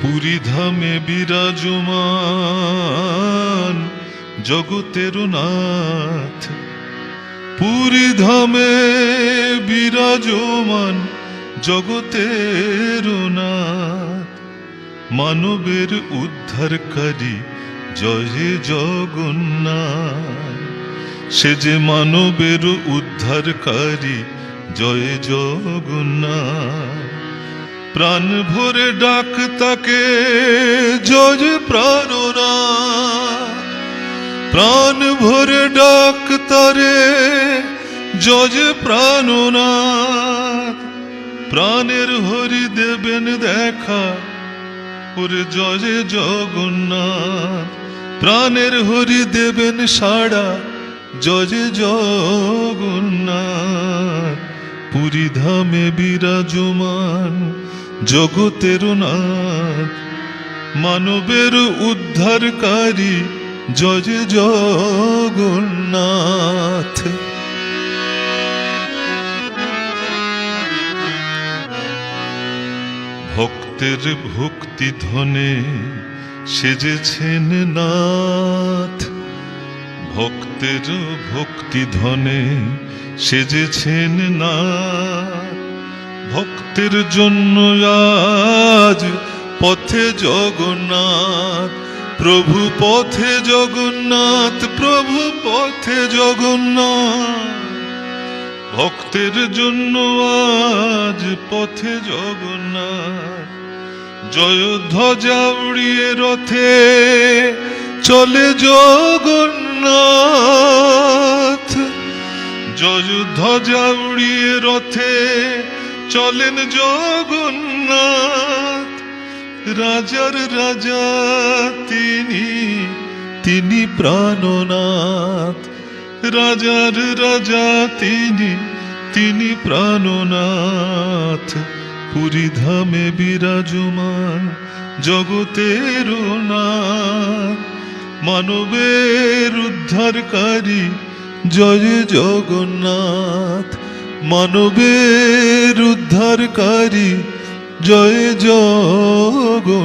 পুরী ধামে বিরাজমান জগতের নাথ। পুরী ধামে বিরাজমান জগতের নাথ। মানবের উদ্ধারকারী জয় জগন্নাথ। সে যে মানবের উদ্ধারকারী জয় জগন্নাথ। প্রাণ ভরে ডাক তাকে, জয় প্রাণনা প্রাণ ভরে ডাক তারে, জয় প্রাণনাথ প্রাণের হরি দেবেন দেখা, ওরে জয় জগন্নাথ। প্রাণের হরি দেবেন সাড়া, জয় জগন্নাথ। পুরী ধামে বিরাজমান জগতের নাথ মানবের উদ্ধারকারী জয় জগন্নাথ। ভক্তের ভক্তি ধনে সেজেছেন নাথ। ভক্তের ভক্তি ধনে সেজেছেন নাথ। ভক্তের জন্য আজ পথে জগন্নাথ, প্রভু পথে জগন্নাথ, প্রভু পথে জগন্নাথ। ভক্তের জন্য আজ পথে জগন্নাথ। জয় ধ্বজা উড়িয়ে রথে চলে জগন্নাথ। জয় ধ্বজা উড়িয়ে রথে চলেন জগন্নাথ, রাজার রাজা তিনি তিনি প্রাণনাথ। রাজার রাজা তিনি তিনি প্রাণনাথ। পুরী ধামে বিরাজমান জগতের নাথ। মানবের উদ্ধারকারী জয় জগন্নাথ। মানবের উদ্ধারকারী জয় জগন্নাথ।